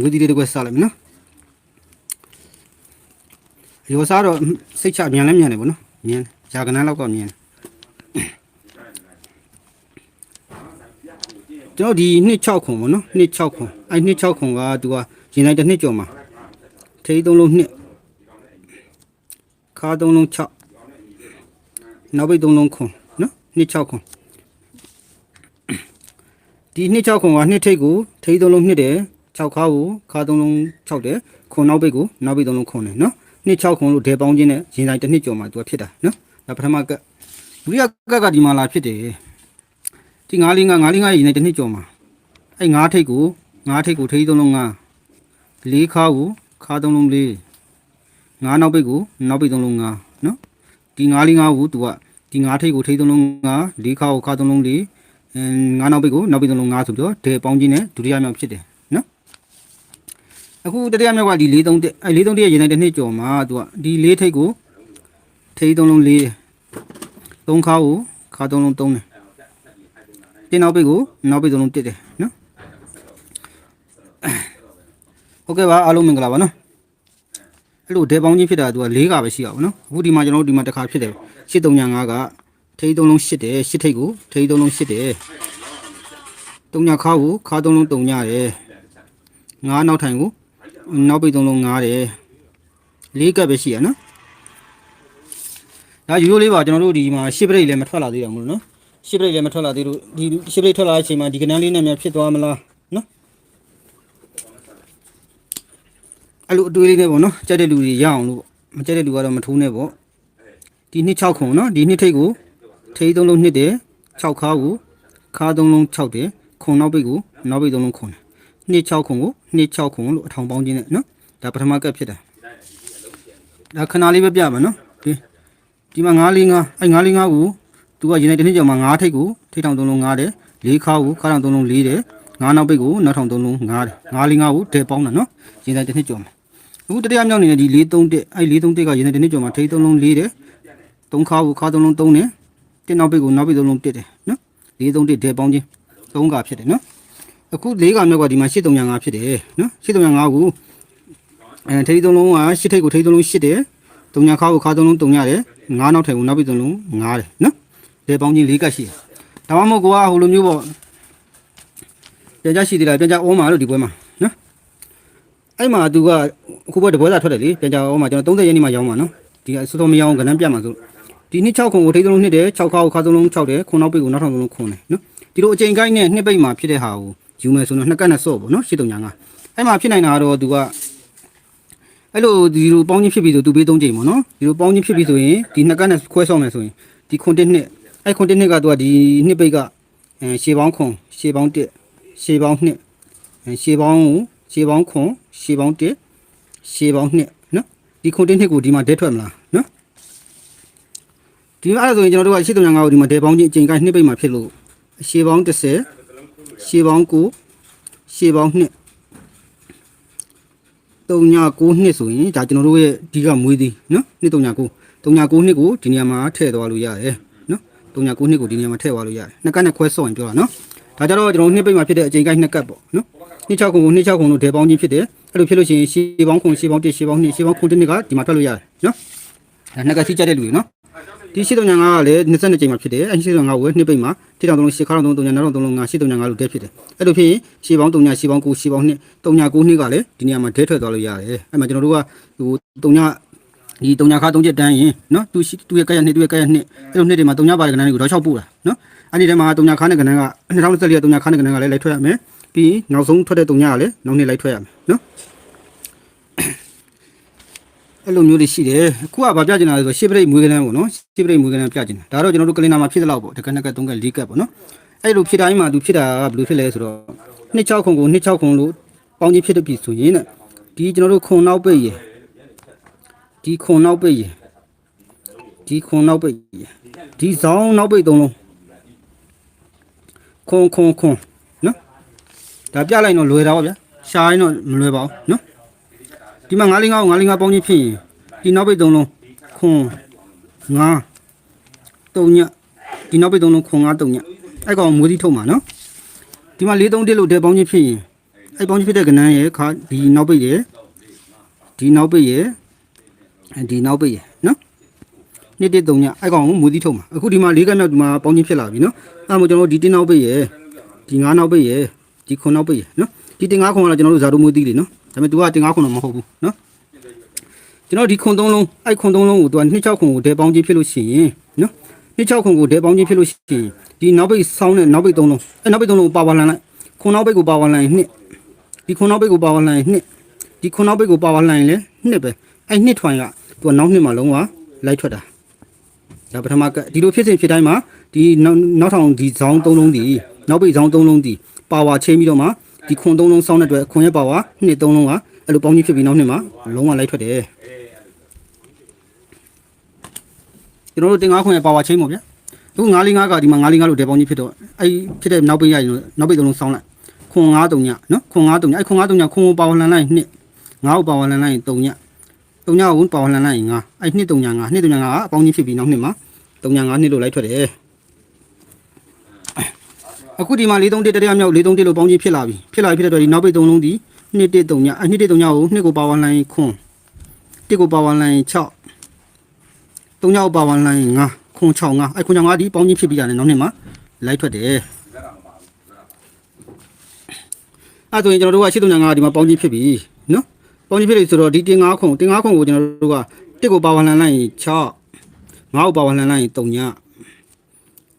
ငွေဒီလေးတစ်ခွက်စားလိုက်မယ်နော်ရောစားတော့စိတ်ချမြန်လဲမြန်တယ်ဗောနော်မြန်ရာကနန်းလောက်ကမြန်ကျွန်တော်ဒီနှစ်6ခွန်ဗောနော်နှစ်6ခွန်အဲ့နှစ်6ခွန်ကသူကရင်လိုက်တစ်နှစ်ကျော်မှာထိသုံးလုံးနှစ်ခါသုံးလုံး6နောက်ပိတ်သုံးလုံးခွန်နော်နှစ်6ခွန် ဒီနှစ်6ခွန်ကနှစ်ထိတ်ကိုထိသုံးလုံးနှစ်တယ်6ခါကိုခါသုံးလုံး6တယ်ခွန်နောက်ပိတ်ကိုနောက်ပိတ်သုံးလုံးခွန်တယ်နော်နှစ်6ခွန်လို့ဒဲပေါင်းခြင်းနဲ့ရင်လိုက်တစ်နှစ်ကျော်မှာသူကဖြစ်တာနော်ဒါပထမကတ်ဒုတိယကတ်ကဒီမှာလာဖြစ်တယ်ဒီ9လေး9 9လေး9ရင်လိုက်တစ်နှစ်ကျော်မှာအဲ့9ထိတ်ကို9ထိတ်ကိုထိသုံးလုံး9လေးခါကိုခါသုံးလုံးလေး9နောက်ပိတ်ကိုနောက်ပိတ်သုံးလုံး9နော်ဒီ9လေး9ကိုသူကဒီ9ထိတ်ကိုထိသုံးလုံး9လေးခါကိုခါသုံးလုံးလေးအ င်း9နောက်ပိတ်ကိုနောက်ပိတ်သုံးလုံး9ဆိုပြီးတော့ဒဲပေါင်းခြင်းနဲ့ဒုတိယမြောက်ဖြစ်တယ်နော်အခုတတိယမြောက်ကဒီ4 3တက်အဲ့4 3တက်ရဲ့ရင်လိုက်တစ်နှစ်ကျော်မှာသူကဒီ4ထိတ်ကိုထိသုံးလုံး4 3ခါကိုခါသုံးလုံး3တယ်တင်နောက်ပိတ်ကိုနောက်ပိတ်သုံးလုံး1တယ်နော်ဟုတ်ကဲ့ပါအားလုံးမင်္ဂလာပါနော်အဲ့လိုဒဲပေါင်းချင်းဖြစ်တာသူက၄ကပဲရှိရပါဘောနော်အခုဒီမှာကျွန်တော်တို့ဒီမှာတစ်ခါဖြစ်တယ်8395က ထိသုံးလုံး8တယ်8ထိတ်ကိုထိသုံးလုံး8တယ်3ညခါကိုခါသုံးလုံး3ညတယ်9နောက်ထိုင်ကိုနောက်ပိတ်သုံးလုံး9တယ်၄ကပဲရှိရနော်ဒါရိုးရိုးလေးပါကျွန်တော်တို့ဒီမှာရှစ်ပရိတ်လည်းမထွက်လာသေးတာမလို့နော်ရှစ်ပရိတ်လည်းမထွက်လာသေးလို့ဒီရှစ်ပရိတ်ထွက်လာတဲ့အချိန်မှာဒီကနန်းလေးနဲ့များဖြစ်သွားမလားနော်အဲ့လိုအတွေးလေးနဲ့ပေါ့နော်ကြက်တဲ့လူတွေရအောင်လို့ပေါ့မကြက်တဲ့လူကတော့မထိုးနဲ့ပေါ့ဒီနှစ်6ခုနော်ဒီနှစ်ထိတ်ကို ထိတ်သုံးလုံးနှစ်တယ်6ခါကိုခါသုံးလုံး6တယ်ခုံနောက်ပိတ်ကိုနောက်ပိတ်သုံးလုံးခုံတယ်နှစ်6ခုကိုနှစ်6ခုလို့အထောင်ပေါင်းခြင်းနဲ့နော်ဒါပထမကပ်ဖြစ်တာဒါခဏလေးပဲပြပါနော်ဒီဒီမှာ945အဲ945ကိုသူကရင်လိုက်တစ်နှစ်ကျော်မှာ9ထိပ်ကိုထိပ်ထောင်3လုံး9တယ်၄ခါကိုခါထောင်3လုံး4တယ်9နောက်ပိတ်ကိုနောက်ထောင်3လုံး9တယ်945ကိုတဲပေါင်းတာနော်ရင်လိုက်တစ်နှစ်ကျော်မှာအခုတတိယမြောက်နေတဲ့ဒီ431အဲ431ကရင်လိုက်တစ်နှစ်ကျော်မှာထိပ်3လုံး4တယ်3ခါကိုခါ3လုံး3တယ် တစ်နောက်ပိတ်ကိုနောက်ပိတ်3လုံး1တယ်နော်431တဲပေါင်းခြင်း3ကဖြစ်တယ်နော်အခု၄ကမြောက်ကဒီမှာ8355ဖြစ်တယ်နော်8355ကိုအဲထိပ်3လုံးက8ထိပ်ကိုထိပ်3လုံး8တယ်တုံညာခါကိုခါသုံးလုံးတုံရတယ်ငါးနောက်ထဲကိုနောက်ပြီးသုံးလုံးငါးတယ်နော်လေပေါင်းချင်း၄ကတ်ရှိတယ်ဒါမှမဟုတ်ကိုကဟိုလိုမျိုးပေါ့ပြန်ကြရှိသေးလားပြန်ကြဩမာလို့ဒီပွဲမှာနော်အဲ့မှာသူကအခုပွဲတပွဲသာထွက်တယ်လေပြန်ကြဩမာကျွန်တော်30ရက်နေ့မှရောင်းမှာနော်ဒီအစောတော်မရောင်းကဏ္ဍပြမှာဆို ဒီနှစ်6ခုကိုထိသုံးလုံးနှစ်တယ်6ခါကိုခါသုံးလုံး6တယ်ခုနောက်ပိတ်ကိုနောက်ထောင်သုံးလုံးခွန်တယ်နော်ဒီလိုအချိန်ကိုင်းနဲ့နှစ်ပိတ်မှာဖြစ်တဲ့ဟာကိုယူမယ်ဆိုတော့နှစ်ကတ်နဲ့စော့ပေါ့နော်ရှစ်တုံညာငါအဲ့မှာဖြစ်နိုင်တာကတော့သူကအဲ့လိုဒီလိုပေါင်းချင်းဖြစ်ပြီဆိုသူပေး၃ချိန်ပေါ့နော်ဒီလိုပေါင်းချင်းဖြစ်ပြီဆိုရင်ဒီနှစ်ကတ်နဲ့ခွဲဆောက်မယ်ဆိုရင်ဒီခွန်တစ်နှစ်အဲ့ခွန်တစ်နှစ်ကသူကဒီနှစ်ပိတ်ကအဲရှေးပေါင်းခွန်ရှေးပေါင်းတစ်ရှေးပေါင်းနှစ်အဲရှေးပေါင်းကိုရှေးပေါင်းခွန်ရှေးပေါင်းတစ်ရှေးပေါင်းနှစ်နော်ဒီခွန်တစ်နှစ်ကိုဒီမှာဒဲထွက်မလားနော် ဒီမှာအဲ့ဒါဆိုရင်ကျွန်တော်တို့ကရှေ့တုံညာငါကိုဒီမှာဒဲပေါင်းချင်းအချိန်ကနှစ်ပိတ်မှာဖြစ်လို့ရှေးပေါင်း30ရှေးပေါင်း9ရှေးပေါင်း2 39နှစ်ဆိုရင်ဒါကျွန်တော်တို့ရဲ့အဓိကမွေးသည်နော်နှစ်39 39နှစ်ကိုဒီနေရာမှာထည့်သွားလို့ရတယ်နော်39နှစ်ကိုဒီနေရာမှာထည့်သွားလို့ရတယ်နှစ်ကတ်နဲ့ခွဲဆော့ရင်ပြောတာနော်ဒါကြတော့ကျွန်တော်တို့နှစ်ပိတ်မှာဖြစ်တဲ့အချိန်ကိုက်နှစ်ကတ်ပေါ့နော်နှစ်6ခုကိုနှစ်6ခုလို့ဒဲပေါင်းချင်းဖြစ်တယ်အဲ့လိုဖြစ်လို့ရှိရင်ရှေးပေါင်းခုရှေးပေါင်း1ရှေးပေါင်း2ရှေးပေါင်းခုတစ်နှစ်ကဒီမှာထွက်လို့ရတယ်နော်ဒါနှစ်ကတ်စီးကြတဲ့လူတွေနော် ဒီရှေ့တုံညာငါကလည်း22ချိန်မှာဖြစ်တယ်အဲ့ရှေ့တုံငါကိုနှစ်ပိတ်မှာတိတောင်သုံးရှေ့ခါတောင်သုံးတုံညာနောက်တောင်သုံးငါရှေ့တုံညာငါလို့တဲဖြစ်တယ်အဲ့လိုဖြစ်ရင်ရှေ့ပေါင်းတုံညာရှေ့ပေါင်း9ရှေ့ပေါင်း2တုံညာ9နှစ်ကလည်းဒီနေရာမှာဒဲထွက်သွားလို့ရတယ်အဲ့မှာကျွန်တော်တို့ကဟိုတုံညာဒီတုံညာခါ3ချက်တန်းရင်နော်သူရှိသူရဲ့ကရနှစ်သူရဲ့ကရနှစ်အဲ့လိုနှစ်တွေမှာတုံညာပါတဲ့ကဏ္ဍတွေကိုတော့6ပို့တာနော်အဲ့ဒီထဲမှာတုံညာခါနဲ့ကဏ္ဍက2024တုံညာခါနဲ့ကဏ္ဍကလည်းလိုက်ထွက်ရမယ်ပြီးနောက်ဆုံးထွက်တဲ့တုံညာကလည်းနောက်နှစ်လိုက်ထွက်ရမယ်နော် အဲ့လိုမျိုးတွေရှိတယ်အခုကဗာပြချင်တာလဲဆိုရှစ်ပရိတ်မွေးကလန်းပေါ့နော်ရှစ်ပရိတ်မွေးကလန်းပြချင်တာဒါတော့ကျွန်တော်တို့ကလင်နာမှာဖြစ်တဲ့လောက်ပေါ့တကနက်က3က4ကပေါ့နော်အဲ့လိုဖြစ်တိုင်းမှာသူဖြစ်တာကဘယ်လိုဖြစ်လဲဆိုတော့26ခုကို26ခုလို့ပေါင်းချင်းဖြစ်တဲ့ပြီဆိုရင်တဲ့ဒီကျွန်တော်တို့ခုံနောက်ပိတ်ရယ်ဒီခုံနောက်ပိတ်ရယ်ဒီခုံနောက်ပိတ်ရယ်ဒီဇောင်းနောက်ပိတ်သုံးလုံးခုံခုံခုံနော်ဒါပြလိုက်တော့လွယ်တာပါဗျာရှားရင်တော့မလွယ်ပါဘူးနော် ဒီမှာ955ကို955ပေါင်းချင်းဖြစ်ရင်ဒီနောက်ပိတ်သုံးလုံးခွန်9 3ညဒီနောက်ပိတ်သုံးလုံးခွန်9 3ညအဲ့ကောင်မွေးသီးထုတ်မှာနော်ဒီမှာ431လို့တဲပေါင်းချင်းဖြစ်ရင်အဲ့ပေါင်းကြီးဖြစ်တဲ့ကဏ္ဍရဲ့ခါဒီနောက်ပိတ်ရဲ့ဒီနောက်ပိတ်ရဲ့ဒီနောက်ပိတ်ရဲ့နော်နှစ်တစ်သုံးညအဲ့ကောင်ကိုမူသီးထုတ်မှာအခုဒီမှာ၄ကမြောက်ဒီမှာပေါင်းကြီးဖြစ်လာပြီနော်အဲ့မို့ကျွန်တော်တို့ဒီတင်းနောက်ပိတ်ရဲ့ဒီငါးနောက်ပိတ်ရဲ့ဒီခုနောက်ပိတ်ရဲ့နော်ဒီတင်ငါးခုကတော့ကျွန်တော်တို့ဇာတုမူသီးလေနော် ဒါပေမဲ့ तू ကတင်ငါးခုတော့မဟုတ်ဘူးနော်ကျွန်တော်ဒီခုံသုံးလုံးအဲ့ခုံသုံးလုံးကို तू ကနှစ်ချောက်ခုံကိုဒဲပေါင်းကြီးဖြစ်လို့ရှိရင်နော်နှစ်ချောက်ခုံကိုဒဲပေါင်းကြီးဖြစ်လို့ရှိရင်ဒီနောက်ပိတ်ဆောင်းတဲ့နောက်ပိတ်သုံးလုံးအဲ့နောက်ပိတ်သုံးလုံးကိုပါဝါလန်လိုက်ခုံနောက်ပိတ်ကိုပါဝါလန်ရင်နှစ်ဒီခုနောက်ပိတ်ကိုပါဝါလိုင်းနှစ်ဒီခုနောက်ပိတ်ကိုပါဝါလိုင်းလေနှစ်ပဲအဲ့နှစ်ထွန်ကသူကနောက်နှစ်မှာလုံးဝလိုက်ထွက်တာဒါပထမကဒီလိုဖြစ်စဉ်ဖြစ်တိုင်းမှာဒီနောက်နောက်ထောင်ဒီဇောင်းသုံးလုံးဒီနောက်ပိတ်ဇောင်းသုံးလုံးဒီပါဝါချိန်ပြီးတော့မှ ဒီခွန်သုံးလုံးစောင်းတဲ့အတွက်ခွန်ရဲ့ပါဝါနှစ်သုံးလုံးကအဲ့လိုပေါင်းကြီးဖြစ်ပြီးနောက်နှစ်မှာလုံးဝလိုက်ထွက်တယ်ကျွန်တော်တို့တင်ငါခွန်ရဲ့ပါဝါချိန်ပေါ့ဗျာအခု945ကဒီမှာ945လို့တဲပေါင်းကြီးဖြစ်တော့အဲ့ဖြစ်တဲ့နောက်ပိတ်ရရင်နောက်ပိတ်သုံးလုံးစောင်းလိုက်ခွန်9တုံညနော်ခွန်9တုံညအဲ့ခွန်9တုံညခွန်ကိုပါဝလန်လိုက်နှစ်ငါ့ကိုပါဝလန်လိုက်တုံညတုံညကိုပါဝလန်လိုက်ငါအဲ့နှစ်တုံညငါနှစ်တုံညငါကအပေါင်းကြီးဖြစ်ပြီးနောက်နှစ်မှာတုံညငါနှစ်လို့လိုက်ထွက်တယ် အခုဒီမှာ431တရမြောက်431လို့ပေါင်းကြီးဖြစ်လာပြီဖြစ်လာပြီဖြစ်တဲ့အတွက်ဒီနောက်ပိတ်3လုံးဒီနှစ်တစ်တုံညအဲ့နှစ်တစ်တုံညကိုနှစ်ကိုပါဝလန်ခွန်တစ်ကိုပါဝလန်6တုံညကိုပါဝလန်ငါခွန်6ငါအဲ့ခွန်6ငါဒီပေါင်းကြီးဖြစ်ပြီးရတယ်နောက်နှစ်မှာလိုက်ထွက်တယ်အဲ့ဆိုရင်ကျွန်တော်တို့ကရှစ်တုံညာငါဒီမှာပေါင်းကြီးဖြစ်ပြီနော်ပေါင်းကြီးဖြစ်ပြီဆိုတော့ဒီတင်ငါခုံတင်ငါခုံကိုကျွန်တော်တို့ကတစ်ကိုပါဝါလန်လိုက်ရင်6ငါ့ကိုပါဝါလန်လိုက်ရင်3ည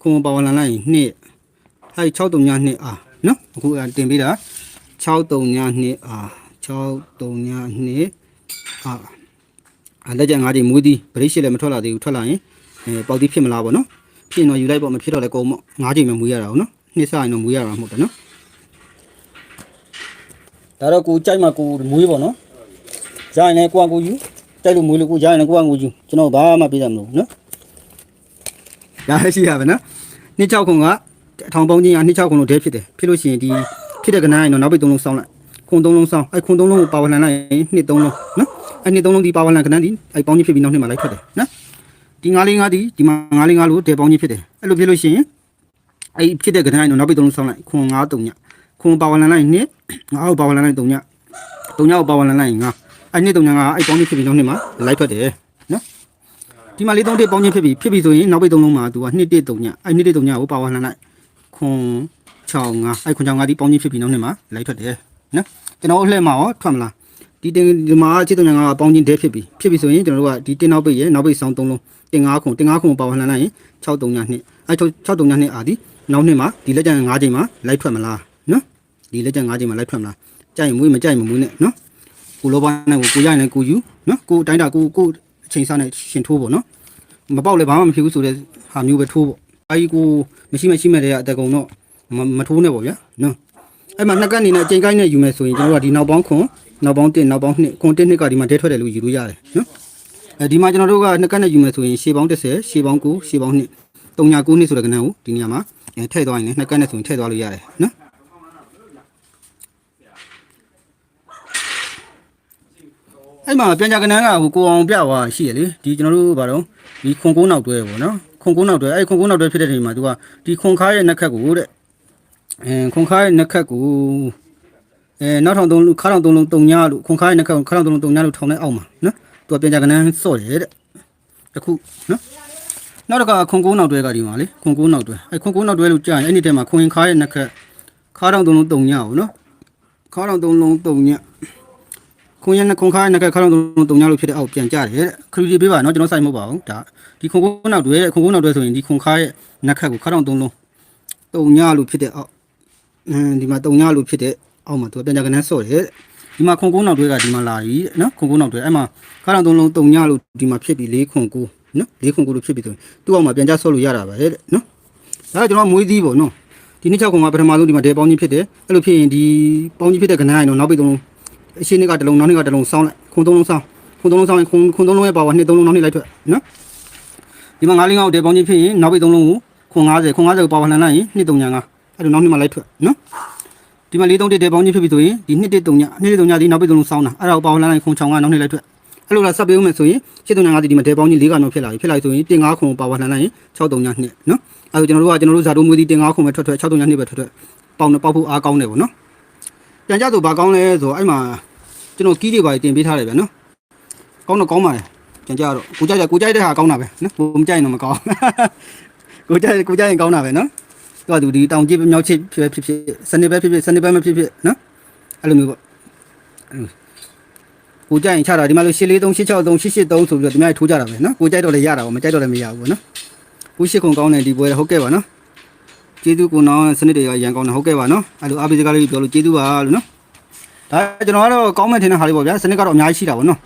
ခုံကိုပါဝါလန်လိုက်ရင်2 အဲ့6တုံညာ2အာနော်အခုတင်ပေးတာ6တုံညာ2အာ6တုံညာ2အာအဲ့လက်ကျန်ငါးချိန်မွေးသည်ဗရိတ်ရှိလည်းမထွက်လာသေးဘူးထွက်လာရင်အဲပေါက်သည်ဖြစ်မလားပေါ့နော်ဖြစ်ရင်တော့ယူလိုက်ပေါ့မဖြစ်တော့လည်းကုန်ပေါ့ငါးချိန်ပဲမွေးရတာဟုတ်နော်နှစ်စရင်တော့မွေးရတာမဟုတ်တယ်နော်ဒါတော့ကိုကြိုက်မှကိုမွေးပေါ့နော်ရရင်လည်းကိုကကိုယူကြိုက်လို့မွေးလို့ကိုရရင်လည်းကိုကကိုယူကျွန်တော်ဘာမှပြရမလို့နော်ဒါလည်းရှိရပါနော်နှစ်ချောက်ခုံက အထောင်ပေါင်းချင်းကနှစ်ချောက်ခုံလို့တဲဖြစ်တယ်ဖြစ်လို့ရှိရင်ဒီဖြစ်တဲ့ကနန်းရင်တော့နောက်ပိတ်သုံးလုံးစောင်းလိုက်ခုံသုံးလုံးစောင်းအဲ့ခုံသုံးလုံးကိုပါဝလန်လိုက်ရင်နှစ်သုံးလုံးနော်အဲ့နှစ်သုံးလုံးဒီပါဝလန်ကနန်းဒီအဲ့ပေါင်းချင်းဖြစ်ပြီးနောက်နှစ်မှာလိုက်ထွက်တယ်နော်ဒီ9လေး9ဒီဒီမှာ9လေး9လို့တဲပေါင်းချင်းဖြစ်တယ်အဲ့လိုဖြစ်လို့ရှိရင်အဲ့ဖြစ်တဲ့ကနန်းရင်တော့နောက်ပိတ်သုံးလုံးစောင်းလိုက်ခုံ9တုံညခုံပါဝလန်လိုက်နှစ်ငါ့ကိုပါဝလန်လိုက်တုံညတုံညကိုပါဝင်လန်လိုက်ရင်ငါအဲ့နှစ်တုံညကအဲ့ပေါင်းချင်းဖြစ်ပြီးနောက်နှစ်မှာလိုက်ထွက်တယ်နော်ဒီမှာလေးသုံးတစ်ပေါင်းချင်းဖြစ်ပြီးဖြစ်ပြီးဆိုရင်နောက်ပိတ်သုံးလုံးမှာ तू ကနှစ်တစ်တုံညအဲ့နှစ်တစ်တုံညကိုပါဝင်လန်လိုက် ခွန်6ငါအဲ့ခွန်6ငါဒီပေါင်းချင်းဖြစ်ပြီးနောက်နှစ်မှာလိုက်ထွက်တယ်နော်ကျွန်တော်အလှည့်မှာရောထွက်မလားဒီတင်ဒီမှာချစ်တုံညကပေါင်းချင်းတဲဖြစ်ပြီးဖြစ်ပြီးဆိုရင်ကျွန်တော်တို့ကဒီတင်နောက်ပိတ်ရဲ့နောက်ပိတ်ဆောင်သုံးလုံးတင်9ခွန်တင်9ခွန်ကိုပါဝင်လန်လိုက်ရင်6တုံညနှစ်အဲ့6တုံညနှစ်အာဒီနောက်နှစ်မှာဒီလက်ကျန်9ချိန်မှာလိုက်ထွက်မလားနော်ဒီလက်ကျန်9ချိန်မှာလိုက်ထွက်မလားကြိုက်ရင်မွေးမကြိုက်ရင်မမွေးနဲ့နော်ကိုလောပါနဲ့ကိုကိုရရင်လည်းကိုယူနော်ကိုအတိုင်းတာကိုကိုအချိန်စားနဲ့ရှင်ထိုးပေါ့နော်မပေါက်လည်းဘာမှမဖြစ်ဘူးဆိုတဲ့ဟာမျိုးပဲထိုးပေါ့ အာကြီးကိုမရှိမရှိမဲ့တဲ့အတက်ကုံတော့မမထိုးနဲ့ပေါ့ဗျာနော်အဲ့မှာနှစ်ကပ်အနေနဲ့အချိန်ကိုင်းနဲ့ယူမယ်ဆိုရင်ကျွန်တော်တို့ကဒီနောက်ပေါင်းခွန်နောက်ပေါင်း1နောက်ပေါင်း2ခွန်1နှစ်ကဒီမှာတဲထွက်တယ်လို့ယူလို့ရတယ်နော်အဲဒီမှာကျွန်တော်တို့ကနှစ်ကပ်နဲ့ယူမယ်ဆိုရင်ရှေးပေါင်း30ရှေးပေါင်း9ရှေးပေါင်း2 3ညာ9နှစ်ဆိုတဲ့ကဏ္ဍကိုဒီနေရာမှာအဲထည့်သွားရင်လည်းနှစ်ကပ်နဲ့ဆိုရင်ထည့်သွားလို့ရတယ်နော်အဲ့မှာပြန်ကြကနန်းကဟိုကိုအောင်ပြသွားရှိရလေဒီကျွန်တော်တို့ဘာတော့ဒီခွန်ကုန်းနောက်တွဲပေါ့နော် ခွန်ကုန်းနောက်တွဲအဲ့ခွန်ကုန်းနောက်တွဲဖြစ်တဲ့ချိန်မှာသူကဒီခွန်ခါရဲ့နှက်ခတ်ကိုတဲ့အဲခွန်ခါရဲ့နှက်ခတ်ကိုအဲနောက်ထောင်သုံးလုံးခါထောင်သုံးလုံးတုံညာလို့ခွန်ခါရဲ့နှက်ခတ်ကိုခါထောင်သုံးလုံးတုံညာလို့ထောင်လိုက်အောင်မှာနော်သူကပြန်ကြကနန်းစော့တယ်တဲ့တခုနော်နောက်တစ်ခါခွန်ကုန်းနောက်တွဲကဒီမှာလေခွန်ကုန်းနောက်တွဲအဲ့ခွန်ကုန်းနောက်တွဲလို့ကြာရင်အဲ့ဒီထဲမှာခွန်ခါရဲ့နှက်ခတ်ခါထောင်သုံးလုံးတုံညာကိုနော်ခါထောင်သုံးလုံးတုံညာ ခွန်ရနဲ့ခွန်ခါနဲ့ခါခေါင်းတုံတုံညလို့ဖြစ်တဲ့အောက်ပြန်ကြတယ်တဲ့ခရီးပေးပါနော်ကျွန်တော်စိုက်မဟုတ်ပါဘူးဒါဒီခွန်ကုန်းနောက်တွဲတဲ့ခွန်ကုန်းနောက်တွဲဆိုရင်ဒီခွန်ခါရဲ့နက်ခတ်ကိုခါတောင်သုံးလုံးတုံညလို့ဖြစ်တဲ့အောက်အင်းဒီမှာတုံညလို့ဖြစ်တဲ့အောက်မှာသူကပြန်ကြကနေဆော့တယ်တဲ့ဒီမှာခွန်ကုန်းနောက်တွဲကဒီမှာလာပြီတဲ့နော်ခွန်ကုန်းနောက်တွဲအဲ့မှာခါတောင်သုံးလုံးတုံညလို့ဒီမှာဖြစ်ပြီး၄ခွန်ကိုနော်၄ခွန်ကိုလို့ဖြစ်ပြီးဆိုရင်သူ့အောက်မှာပြန်ကြဆော့လို့ရတာပဲတဲ့နော်ဒါကကျွန်တော်မွေးသီးပေါ့နော်ဒီနေ့6ခွန်ကပထမဆုံးဒီမှာဒဲပေါင်းကြီးဖြစ်တယ်အဲ့လိုဖြစ်ရင်ဒီပေါင်းကြီးဖြစ်တဲ့ကဏ္ဍရင်တော့နောက်ပိတ်သုံးလုံး အရှင်းနှစ်ကတစ်လုံးနောက်နှစ်ကတစ်လုံးစောင်းလိုက်ခုံသုံးလုံးစောင်းခုံသုံးလုံးစောင်းရင်ခုံခုံသုံးလုံးရဲ့ပါဝါနှစ်သုံးလုံးနောက်နှစ်လိုက်ထွက်နော်ဒီမှာ9လေးငါ့ကိုတဲပေါင်းချင်းဖြစ်ရင်နောက်ပိတ်သုံးလုံးကိုခုံ90ခုံ90ကိုပါဝါလှန်လိုက်ရင်နှစ်3ညာ9အဲ့လိုနောက်နှစ်မှလိုက်ထွက်နော်ဒီမှာ4 3တဲပေါင်းချင်းဖြစ်ပြီဆိုရင်ဒီနှစ်1 3ညာနှစ်1 3ညာဒီနောက်ပိတ်သုံးလုံးစောင်းတာအဲ့ဒါကိုပါဝါလှန်လိုက်ခုံ6 9နောက်နှစ်လိုက်ထွက်အဲ့လိုလားဆက်ပေးဦးမယ်ဆိုရင်7 3ညာ9ဒီမှာတဲပေါင်းချင်း4ကနောက်ဖြစ်လာပြီဖြစ်လာပြီဆိုရင်တင်9ခုံပါဝါလှန်လိုက်ရင်6 3ညာ2နော်အဲ့ဒါကျွန်တော်တို့ကကျွန်တော်တို့ဇာတိုမွေးဒီတင်9ခုံပဲထွက်ထွက်6 3ညာ2ပဲထွက်ထွက်ပေါင်းပေါက်ဖို့အားကောင်းတယ်ပေါ့နော် ပြန်ကြဆိုဘာကောင်းလဲဆိုတော့အဲ့မှာကျွန်တော်ကီးတွေပါတင်ပေးထားတယ်ဗျာနော်ကောင်းတော့ကောင်းပါတယ်ပြန်ကြတော့ကိုကြိုက်တယ်ကိုကြိုက်တဲ့ဟာကောင်းတာပဲနော်ကိုမကြိုက်ရင်တော့မကောင်းကိုကြိုက်ကိုကြိုက်ရင်ကောင်းတာပဲနော်သူကသူဒီတောင်ကြည့်မြောက်ချစ်ဖြစ်ဖြစ်ဖြစ်စနေပဲဖြစ်ဖြစ်စနေပဲမဖြစ်ဖြစ်နော်အဲ့လိုမျိုးပေါ့ကိုကြိုက်ရင်ချတာဒီမှာလို့843 863 883ဆိုပြီးတော့ဒီများထိုးကြတာပဲနော်ကိုကြိုက်တော့လည်းရတာပေါ့မကြိုက်တော့လည်းမရဘူးပေါ့နော်ကိုရှိခုံကောင်းတယ်ဒီပွဲဟုတ်ကဲ့ပါနော် ကျေးဇူးကိုနောင်စနစ်တွေကရန်ကောင်းတယ်ဟုတ်ကဲ့ပါနော်အဲ့လိုအားပေးစကားလေးပြောလို့ကျေးဇူးပါလို့နော်ဒါကျွန်တော်ကတော့ကောင်းမဲ့ထင်တဲ့ဟာလေးပေါ့ဗျာစနစ်ကတော့အများကြီးရှိတာပေါ့နော်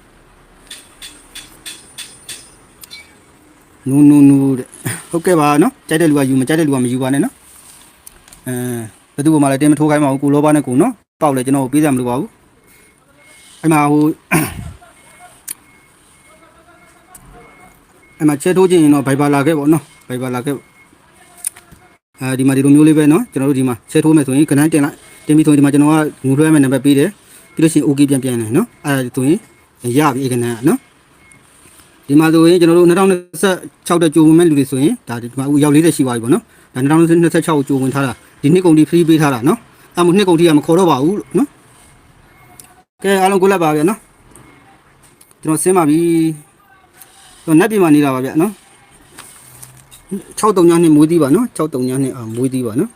နူနူနူတဲ့ဟုတ်ကဲ့ပါနော်ကြိုက်တဲ့လူကယူမကြိုက်တဲ့လူကမယူပါနဲ့နော်အဲဘယ်သူမှလည်းတင်းမထိုးခိုင်းပါဘူးကိုလောပါနဲ့ကိုနော်ပေါက်လေကျွန်တော်ပေးစရာမလိုပါဘူးအဲ့မှာဟိုအဲ့မှာချက်ထိုးခြင်းရင်တော့ဘိုင်ဘာလာခဲ့ပေါ့နော်ဘိုင်ဘာလာခဲ့ပေါ့ အဲဒီမှာဒီလိုမျိုးလေးပဲเนาะကျွန်တော်တို့ဒီမှာဆဲထိုးမယ်ဆိုရင်ခဏတင်လိုက်တင်ပြီးဆိုရင်ဒီမှာကျွန်တော်ကငူလွှဲမယ်နံပါတ်ပေးတယ်ပြီးလို့ရှိရင် OK ပြန်ပြန်တယ်เนาะအဲဒါဆိုရင်ရပြီခဏကเนาะဒီမှာဆိုရင်ကျွန်တော်တို့2026တဲ့ကြိုဝင်မဲ့လူတွေဆိုရင်ဒါဒီမှာအခုရောက်လေးတဲ့ရှိပါပြီပေါ့เนาะဒါ2026ကိုကြိုဝင်ထားတာဒီနှစ်ကုန်ထိ free ပေးထားတာเนาะအဲမို့နှစ်ကုန်ထိကမခေါ်တော့ပါဘူးလို့เนาะကဲအားလုံးကိုလက်ပါဗျာเนาะကျွန်တော်ဆင်းပါပြီကျွန်တော်နက်ပြည်မှာနေတာပါဗျာเนาะ 6တုံညာနှစ်မွေးသီးပါနော်6တုံညာနှစ်အာမွေးသီးပါနော်